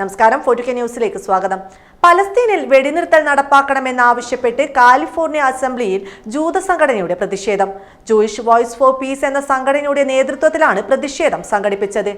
നമസ്കാരം ഫോർട്ടുകെ ന്യൂസിലേക്ക് സ്വാഗതം. പലസ്തീനിൽ വെടിനിർത്തൽ നടപ്പാക്കണമെന്നാവശ്യപ്പെട്ട് കാലിഫോർണിയ അസംബ്ലിയിൽ ജൂത സംഘടനയുടെ പ്രതിഷേധം. ജൂയിഷ് വോയിസ് ഫോർ പീസ് എന്ന സംഘടനയുടെ നേതൃത്വത്തിലാണ് പ്രതിഷേധം സംഘടിപ്പിച്ചത്.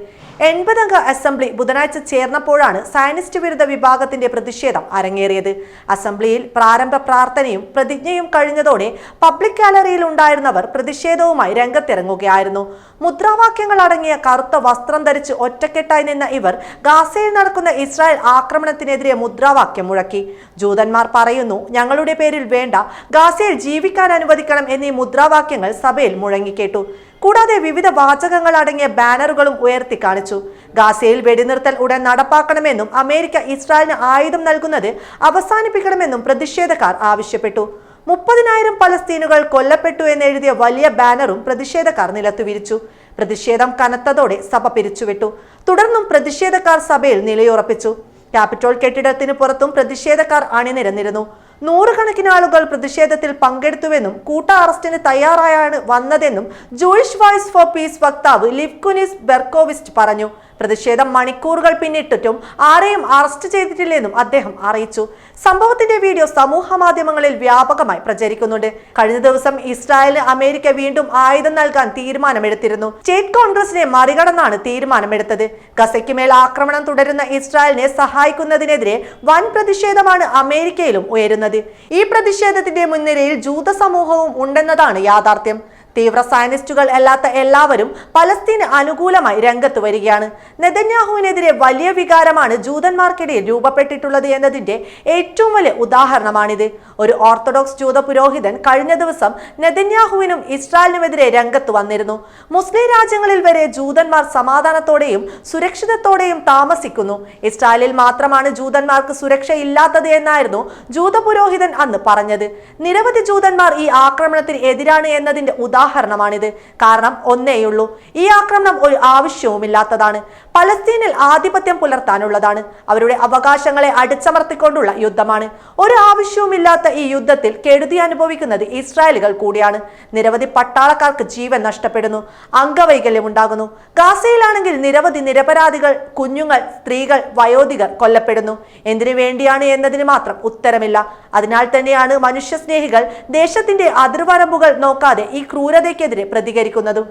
എൺപതംഗ അസംബ്ലി ബുധനാഴ്ച ചേർന്നപ്പോഴാണ് സയനിസ്റ്റ് വിരുദ്ധ വിഭാഗത്തിന്റെ പ്രതിഷേധം അരങ്ങേറിയത്. അസംബ്ലിയിൽ പ്രാരംഭ പ്രാർത്ഥനയും പ്രതിജ്ഞയും കഴിഞ്ഞതോടെ പബ്ലിക് ഗാലറിയിൽ ഉണ്ടായിരുന്നവർ പ്രതിഷേധവുമായി രംഗത്തിറങ്ങുകയായിരുന്നു. മുദ്രാവാക്യങ്ങൾ അടങ്ങിയ കറുത്ത വസ്ത്രം ധരിച്ച് ഒറ്റക്കെട്ടായി നിന്ന ഇവർ ഗാസയിൽ നടക്കുന്ന ഇസ്രായേൽ ആക്രമണത്തിനെതിരെ മുദ്രാവാക്യം മുഴക്കി. ജൂതന്മാർ പറയുന്നു ഞങ്ങളുടെ പേരിൽ വേണ്ട ഗാസയിൽ ജീവിക്കാൻ അനുവദിക്കണം എന്നീ മുദ്രാവാക്യങ്ങൾ സഭയിൽ മുഴങ്ങിക്കേട്ടു. കൂടാതെ വിവിധ വാചകങ്ങൾ അടങ്ങിയ ബാനറുകളും ഉയർത്തി കാണിച്ചു. ഗാസയിൽ വെടിനിർത്തൽ ഉടൻ നടപ്പാക്കണമെന്നും അമേരിക്ക ഇസ്രായേലിന് ആയുധം നൽകുന്നത് അവസാനിപ്പിക്കണമെന്നും പ്രതിഷേധക്കാർ ആവശ്യപ്പെട്ടു. മുപ്പതിനായിരം പലസ്തീനുകൾ കൊല്ലപ്പെട്ടു എന്നെഴുതിയ വലിയ ബാനറും പ്രതിഷേധക്കാർ നിലത്തുവിരിച്ചു. പ്രതിഷേധം കനത്തതോടെ സഭ പിരിച്ചുവിട്ടു. തുടർന്നും പ്രതിഷേധക്കാർ സഭയിൽ നിലയുറപ്പിച്ചു. ക്യാപിറ്റോൾ കെട്ടിടത്തിന് പുറത്തും പ്രതിഷേധക്കാർ അണിനിരന്നിരുന്നു. നൂറുകണക്കിന് ആളുകൾ പ്രതിഷേധത്തിൽ പങ്കെടുത്തുവെന്നും കൂട്ട അറസ്റ്റിന് തയ്യാറായാണ് വന്നതെന്നും ജൂയിഷ് വോയിസ് ഫോർ പീസ് വക്താവ് ലിവ്കുനിസ് ബെർക്കോവിസ്റ്റ് പറഞ്ഞു. പ്രതിഷേധം മണിക്കൂറുകൾ പിന്നിട്ടിട്ടും ആരെയും അറസ്റ്റ് ചെയ്തിട്ടില്ലെന്നും അദ്ദേഹം അറിയിച്ചു. സംഭവത്തിന്റെ വീഡിയോ സമൂഹ മാധ്യമങ്ങളിൽ വ്യാപകമായി പ്രചരിക്കുന്നുണ്ട്. കഴിഞ്ഞ ദിവസം ഇസ്രായേലിന് അമേരിക്ക വീണ്ടും ആയുധം നൽകാൻ തീരുമാനമെടുത്തിരുന്നു. സ്റ്റേറ്റ് കോൺഗ്രസിനെ മറികടന്നാണ് തീരുമാനമെടുത്തത്. ഗസയ്ക്ക് മേൽ ആക്രമണം തുടരുന്ന ഇസ്രായേലിനെ സഹായിക്കുന്നതിനെതിരെ വൻ പ്രതിഷേധമാണ് അമേരിക്കയിലും ഉയരുന്നത്. ഈ പ്രതിഷേധത്തിന്റെ മുൻനിരയിൽ ജൂത സമൂഹവും ഉണ്ടെന്നതാണ് യാഥാർത്ഥ്യം. തീവ്ര സയനിസ്റ്റുകൾ അല്ലാത്ത എല്ലാവരും പലസ്തീന് അനുകൂലമായി രംഗത്ത് വരികയാണ്. നെതന്യാഹുവിനെതിരെ വലിയ വികാരമാണ് ജൂതന്മാർക്കിടയിൽ രൂപപ്പെട്ടിട്ടുള്ളത് എന്നതിന്റെ ഏറ്റവും വലിയ ഉദാഹരണമാണിത്. ഒരു ഓർത്തഡോക്സ് ജൂത പുരോഹിതൻ കഴിഞ്ഞ ദിവസം നെതന്യാഹുവിനും ഇസ്രായേലിനുമെതിരെ രംഗത്ത് വന്നിരുന്നു. മുസ്ലിം രാജ്യങ്ങളിൽ വരെ ജൂതന്മാർ സമാധാനത്തോടെയും സുരക്ഷിതത്തോടെയും താമസിക്കുന്നു. ഇസ്രായേലിൽ മാത്രമാണ് ജൂതന്മാർക്ക് സുരക്ഷയില്ലാത്തത് എന്നായിരുന്നു ജൂത പുരോഹിതൻ അന്ന് പറഞ്ഞത്. നിരവധി ജൂതന്മാർ ഈ ആക്രമണത്തിന് എതിരാണ് എന്നതിന്റെ ഉദാഹരണമാണിത്. കാരണം ഒന്നേയുള്ളൂ ഈ ആക്രമണം ഒരു ആവശ്യവുമില്ലാത്തതാണ്. പലസ്തീനിൽ ആധിപത്യം പുലർത്താനുള്ളതാണ്. അവരുടെ അവകാശങ്ങളെ അടിച്ചമർത്തിക്കൊണ്ടുള്ള യുദ്ധമാണ്. ഒരു ആവശ്യവുമില്ലാത്ത ഈ യുദ്ധത്തിൽ കെടുതി അനുഭവിക്കുന്നത് ഇസ്രായേലുകൾ കൂടിയാണ്. നിരവധി പട്ടാളക്കാർക്ക് ജീവൻ നഷ്ടപ്പെടുന്നു. അംഗവൈകല്യം ഉണ്ടാകുന്നു. ഗാസയിലാണെങ്കിൽ നിരവധി നിരപരാധികൾ കുഞ്ഞുങ്ങൾ സ്ത്രീകൾ വയോധികർ കൊല്ലപ്പെടുന്നു. എന്തിനു വേണ്ടിയാണ് എന്നതിന് മാത്രം ഉത്തരമില്ല. അതിനാൽ തന്നെയാണ് മനുഷ്യസ്നേഹികൾ ദേശത്തിന്റെ അതിർവരമ്പുകൾ നോക്കാതെ ഈ ക്രൂരതയ്ക്കെതിരെ പ്രതികരിക്കുന്നതും